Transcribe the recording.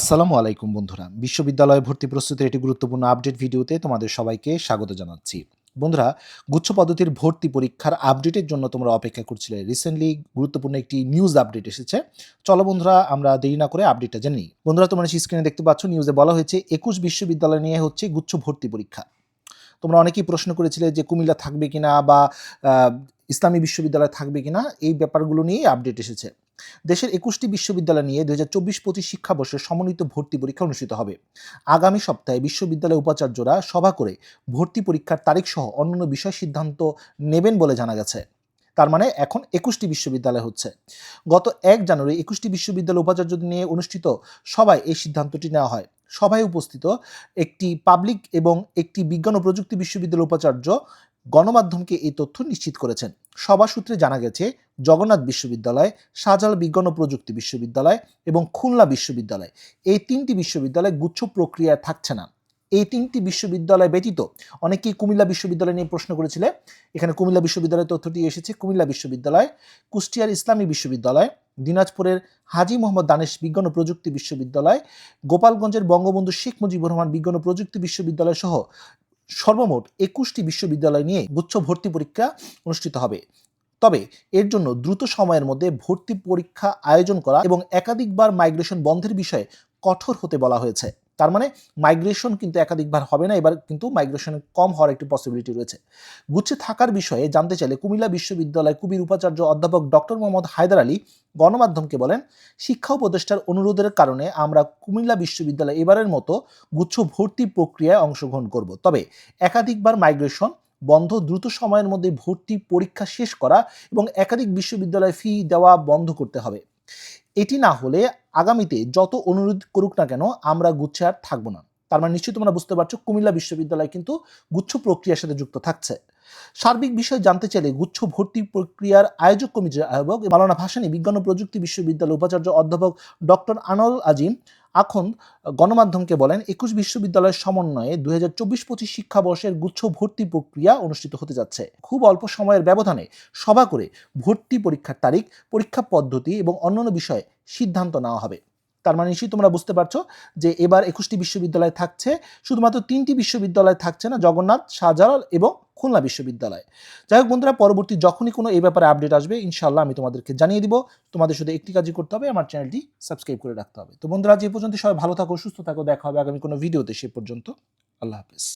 আসসালামু আলাইকুম বন্ধুরা। বিশ্ববিদ্যালয় ভর্তি প্রস্তুতির একটি গুরুত্বপূর্ণ আপডেট ভিডিওতে তোমাদের সবাইকে স্বাগত জানাচ্ছি। বন্ধুরা, গুচ্ছ পদ্ধতির ভর্তি পরীক্ষার আপডেটের জন্য তোমরা অপেক্ষা করছিলে। রিসেন্টলি গুরুত্বপূর্ণ একটি নিউজ আপডেট এসেছে। চলো বন্ধুরা, আমরা দেরি না করে আপডেটটা জেনে বন্ধুরা, তোমরা স্ক্রিনে দেখতে পাচ্ছ নিউজে বলা হয়েছে, একুশ বিশ্ববিদ্যালয় নিয়ে হচ্ছে গুচ্ছ ভর্তি পরীক্ষা। তোমরা অনেকেই প্রশ্ন করেছিলে যে কুমিল্লা থাকবে কিনা বা ইসলামী বিশ্ববিদ্যালয় থাকবে কিনা, এই ব্যাপারগুলো নিয়েই আপডেট এসেছে। দেশের একুশটি বিশ্ববিদ্যালয় নিয়ে দু হাজার চব্বিশ পঁচিশ শিক্ষাবর্ষের সমন্বিত ভর্তি পরীক্ষা অনুষ্ঠিত হবে। আগামী সপ্তাহে বিশ্ববিদ্যালয় উপাচার্যরা সভা করে ভর্তি পরীক্ষার তারিখ সহ অন্যান্য বিষয় সিদ্ধান্ত নেবেন বলে জানা গেছে। তার মানে এখন একুশটি বিশ্ববিদ্যালয় হচ্ছে। গত এক জানুয়ারি একুশটি বিশ্ববিদ্যালয় উপাচার্যদের নিয়ে অনুষ্ঠিত সভায় এই সিদ্ধান্তটি নেওয়া হয়। সভায় উপস্থিত একটি পাবলিক এবং একটি বিজ্ঞান ও প্রযুক্তি বিশ্ববিদ্যালয় উপাচার্য গণমাধ্যমকে এই তথ্য নিশ্চিত করেছেন। সভা সূত্রে জানা গেছে, জগন্নাথ বিশ্ববিদ্যালয়, শাহজালাল বিজ্ঞান ও প্রযুক্তি বিশ্ববিদ্যালয় এবং খুলনা বিশ্ববিদ্যালয়। এই তিনটি বিশ্ববিদ্যালয় গুচ্ছ প্রক্রিয়ায় থাকছে না। এই তিনটি বিশ্ববিদ্যালয় ব্যতীত অনেকেই কুমিল্লা বিশ্ববিদ্যালয় নিয়ে প্রশ্ন করেছিলে। এখানে কুমিল্লা বিশ্ববিদ্যালয়ের তথ্যটি এসেছে। কুমিল্লা বিশ্ববিদ্যালয়, কুষ্টিয়ার ইসলামী বিশ্ববিদ্যালয়, দিনাজপুরের হাজি মোহাম্মদ দানেশ বিজ্ঞান ও প্রযুক্তি বিশ্ববিদ্যালয়, গোপালগঞ্জের বঙ্গবন্ধু শেখ মুজিবুর রহমান বিজ্ঞান ও প্রযুক্তি বিশ্ববিদ্যালয় সহ সর্বমোট একুশটি বিশ্ববিদ্যালয় নিয়ে গুচ্ছ ভর্তি পরীক্ষা অনুষ্ঠিত হবে। তবে এর জন্য দ্রুত সময়ের মধ্যে ভর্তি পরীক্ষা আয়োজন করা এবং একাধিকবার মাইগ্রেশন বন্ধের বিষয়ে কঠোর হতে বলা হয়েছে। তার মানে মাইগ্রেশন কিন্তু একাধিকবার হবে না, এবার কিন্তু মাইগ্রেশন কম হওয়ার একটি পসিবিলিটি রয়েছে। গুচ্ছে থাকার বিষয়ে জানতে চাইলে কুমিল্লা বিশ্ববিদ্যালয় কুবির উপাচার্য অধ্যাপক ডক্টর মোহাম্মদ হায়দার আলী গণমাধ্যমকে বলেন, শিক্ষা উপদেষ্টার অনুরোধের কারণে আমরা কুমিল্লা বিশ্ববিদ্যালয় এবারের মতো গুচ্ছ ভর্তি প্রক্রিয়ায় অংশগ্রহণ করব। তবে একাধিকবার মাইগ্রেশন বন্ধ দ্রুত সময়ের মধ্যে ভর্তি পরীক্ষা শেষ করা এবং একাধিক বিশ্ববিদ্যালয়ে ফি দেওয়া বন্ধ করতে হবে। এটি না হলে আগামীতে যত অনুরোধ করুক না কেন, আমরা গুচ্ছে আর থাকব না। তার মানে নিশ্চয়ই তোমরা বুঝতে পারছ, কুমিল্লা বিশ্ববিদ্যালয় কিন্তু গুচ্ছ প্রক্রিয়ার সাথে যুক্ত থাকছে। সার্বিক বিষয় জানতে চাইলে গুচ্ছ ভর্তি প্রক্রিয়ার আয়োজক কমিটির আহ্বায়ক মালানা ভাসানী, বিজ্ঞান ও প্রযুক্তি বিশ্ববিদ্যালয় উপাচার্য অধ্যাপক ডক্টর আনোয়ার আজিম এখন গণমাধ্যমকে বলেন, একুশ বিশ্ববিদ্যালয়ের সমন্বয়ে দুই হাজার চব্বিশ পঁচিশ শিক্ষাবর্ষের গুচ্ছ ভর্তি প্রক্রিয়া অনুষ্ঠিত হতে যাচ্ছে। খুব অল্প সময়ের ব্যবধানে সভা করে ভর্তি পরীক্ষার তারিখ, পরীক্ষা পদ্ধতি এবং অন্যান্য বিষয়ে সিদ্ধান্ত নেওয়া হবে। তার মানে নিশ্চয়ই তোমরা বুঝতে পারছ যে এবার একুশটি বিশ্ববিদ্যালয় থাকছে, শুধুমাত্র তিনটি বিশ্ববিদ্যালয় থাকছে না, জগন্নাথ, শাহজালাল এবং খুলনা বিশ্ববিদ্যালয়। যাই হোক বন্ধুরা, পরবর্তী যখনই কোনো এই ব্যাপারে আপডেট আসবে ইনশাল্লাহ আমি তোমাদেরকে জানিয়ে দিব। তোমাদের শুধু একটি কাজই করতে হবে, আমার চ্যানেলটি সাবস্ক্রাইব করে রাখতে হবে। তো বন্ধুরা যে পর্যন্ত সবাই ভালো থাকো, সুস্থ থাকো, দেখা হবে আগামী কোনো ভিডিওতে সে পর্যন্ত। আল্লাহ হাফেজ।